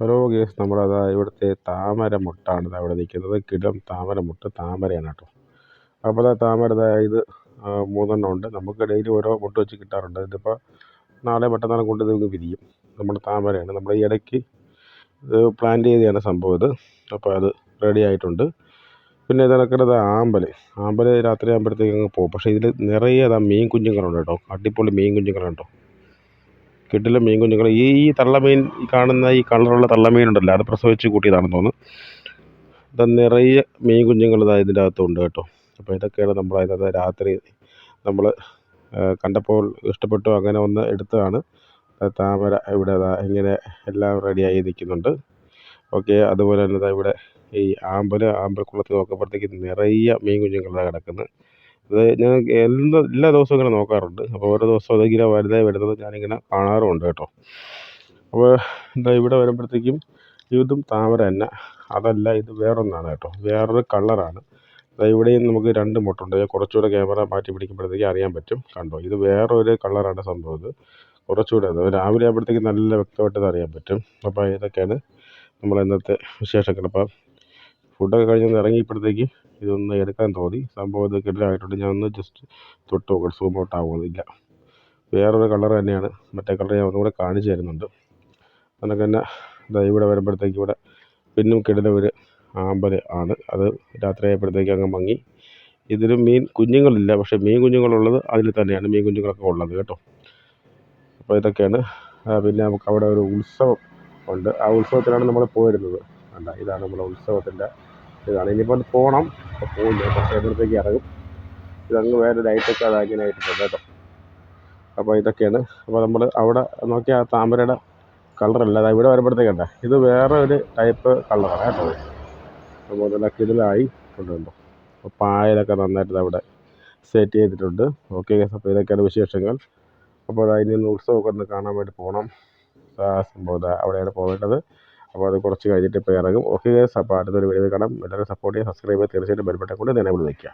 Hello guys നമ്മളതാ ഇവിടുത്തെ താമര മുട്ടാണ് ദാ ഇവിടെ നിൽക്കുന്നത്. കിടം താമര മുട്ട് താമരയാണ് കേട്ടോ. അപ്പോൾ അതാ താമര ഇത് മൂന്നെണ്ണം ഉണ്ട്. നമുക്ക് ഡെയിലി ഓരോ മുട്ട് വെച്ച് കിട്ടാറുണ്ട്. ഇതിപ്പോൾ നാളെ മറ്റന്നാളും കൊണ്ട് ഇത് വിരിയും. നമ്മുടെ താമരയാണ്. നമ്മൾ ഈ ഇടയ്ക്ക് പ്ലാൻ ചെയ്തതാണ് സംഭവം ഇത്. അപ്പോൾ അത് റെഡി ആയിട്ടുണ്ട്. പിന്നെ ഇതിനൊക്കെ ആമ്പൽ ആമ്പൽ രാത്രി ആകുമ്പോഴത്തേക്ക് അങ്ങ് പോകും. പക്ഷേ ഇതിൽ നിറയെ അതാ മീൻ കുഞ്ഞുങ്ങളുണ്ട് കേട്ടോ. അടിപൊളി മീൻ കുഞ്ഞുങ്ങളുണ്ടോ കിട്ടില്ല മീൻ കുഞ്ഞുങ്ങൾ ഈ ഈ തള്ളമീൻ കാണുന്ന ഈ കളറുള്ള തള്ളമീൻ ഉണ്ടല്ലോ അത് പ്രസവിച്ച് കൂട്ടിയതാണെന്ന് തോന്നുന്നു. ഇത് നിറയെ മീൻ കുഞ്ഞുങ്ങൾ ഇതാ ഇതിന്റെ അകത്തുണ്ട് കേട്ടോ. അപ്പോൾ ഇതൊക്കെയാണ് നമ്മൾ അതിനകത്ത് രാത്രി നമ്മൾ കണ്ടപ്പോൾ ഇഷ്ടപ്പെട്ടു അങ്ങനെ ഒന്ന് എടുത്തതാണ്. താമര ഇവിടെ ഇങ്ങനെ എല്ലാം റെഡിയായി നിൽക്കുന്നുണ്ട്. ഓക്കെ അതുപോലെ തന്നെ ഇവിടെ ഈ ആമ്പൽ ആമ്പൽക്കുളത്ത് നോക്കുമ്പോഴത്തേക്ക് നിറയെ മീൻ കുഞ്ഞുങ്ങളാണ് കിടക്കുന്നത് ഇത് ഞാൻ എല്ലാ എല്ലാ ദിവസവും ഇങ്ങനെ നോക്കാറുണ്ട്. അപ്പോൾ ഓരോ ദിവസവും അതിങ്ങനെ വലുതായി വരുന്നത് ഞാനിങ്ങനെ കാണാറുമുണ്ട് കേട്ടോ. അപ്പോൾ എന്താ ഇവിടെ വരുമ്പോഴത്തേക്കും ഇതും താമര തന്നെ. അതല്ല ഇത് വേറൊന്നാണ് കേട്ടോ. വേറൊരു കളറാണ്. ഇവിടെയും നമുക്ക് രണ്ട് മുട്ടുണ്ട്. കുറച്ചുകൂടെ ക്യാമറ മാറ്റി പിടിക്കുമ്പോഴത്തേക്ക് അറിയാൻ പറ്റും. കണ്ടോ? ഇത് വേറൊരു കളറാണ് സംഭവം ഇത്. കുറച്ചുകൂടെ അത് രാവിലെ ആകുമ്പോഴത്തേക്ക് നല്ല വ്യക്തമായിട്ട് അറിയാൻ പറ്റും. അപ്പോൾ ഇതൊക്കെയാണ് നമ്മൾ ഇന്നത്തെ വിശേഷങ്ങൾ അപ്പോൾ ഫുഡൊക്കെ കഴിഞ്ഞൊന്ന് ഇറങ്ങിയപ്പോഴത്തേക്ക് ഇതൊന്ന് എടുക്കാൻ തോന്നി. സംഭവം ഇത് കിടലായിട്ടുണ്ട്. ഞാൻ ഒന്ന് ജസ്റ്റ് തൊട്ട് നോക്കാം സൂം ഔട്ട് ആവുന്നില്ല. വേറൊരു കളർ തന്നെയാണ്. മറ്റേ കളർ ഞാൻ ഒന്നുകൂടെ കാണിച്ചു തരുന്നുണ്ട്. അതിനൊക്കെ തന്നെ ദാ ഇവിടെ വരുമ്പോഴത്തേക്ക് ഇവിടെ പിന്നും കിടന്ന ഒരു ആമ്പൽ ആണ്. അത് രാത്രി ആയപ്പോഴത്തേക്ക് അങ്ങ് മങ്ങി. ഇതിൽ മീൻ കുഞ്ഞുങ്ങളില്ല. പക്ഷേ മീൻ കുഞ്ഞുങ്ങളുള്ളത് അതിൽ തന്നെയാണ് മീൻ കുഞ്ഞുങ്ങളൊക്കെ ഉള്ളത് കേട്ടോ. അപ്പോൾ ഇതൊക്കെയാണ്. പിന്നെ നമുക്ക് അവിടെ ഒരു ഉത്സവം ഉണ്ട്. ആ ഉത്സവത്തിലാണ് നമ്മൾ പോയിരുന്നത്. അല്ല ഇതാണ് നമ്മുടെ ഉത്സവത്തിന്റെ ഇതാണ്. ഇനിയിപ്പോൾ പോകണം അപ്പോൾ പോയില്ല. കുറച്ച് ഇറങ്ങും. ഇതങ്ങ് വേറെ ലൈറ്റൊക്കെ അതാക്കിനെ ആയിട്ടുണ്ട് കേട്ടോ. അപ്പോൾ ഇതൊക്കെയാണ്. അപ്പോൾ നമ്മൾ അവിടെ നോക്കിയാൽ താമരയുടെ കളറല്ല. അതാ ഇവിടെ വരുമ്പോഴത്തേക്കണ്ട ഇത് വേറെ ഒരു ടൈപ്പ് കളറാണ് കേട്ടോ. അപ്പോൾ നല്ല കിടിലായി കൊണ്ടുണ്ടോ അപ്പോൾ പായലൊക്കെ നന്നായിട്ട് അവിടെ സെറ്റ് ചെയ്തിട്ടുണ്ട്. ഓക്കെ അപ്പോൾ ഇതൊക്കെയാണ് വിശേഷങ്ങൾ. അപ്പോൾ അത് അതിന് ഉത്സവമൊക്കെ ഒന്ന് കാണാൻ വേണ്ടി പോകണം സംഭവം അവിടെയാണ് പോകേണ്ടത്. അപ്പോൾ അത് കുറച്ച് കഴിഞ്ഞിട്ട് ഇപ്പോൾ ഇറങ്ങും. ഓക്കെ അപ്പോൾ അടുത്തൊരു വീഡിയോ കാണാം. എല്ലാവരും സപ്പോർട്ട് ചെയ്യുക സബ്സ്ക്രൈബ് ചെയ്യുക തീർച്ചയായിട്ടും ബെൽബട്ടൺ കൊണ്ട് നിലവിൽ വയ്ക്കുക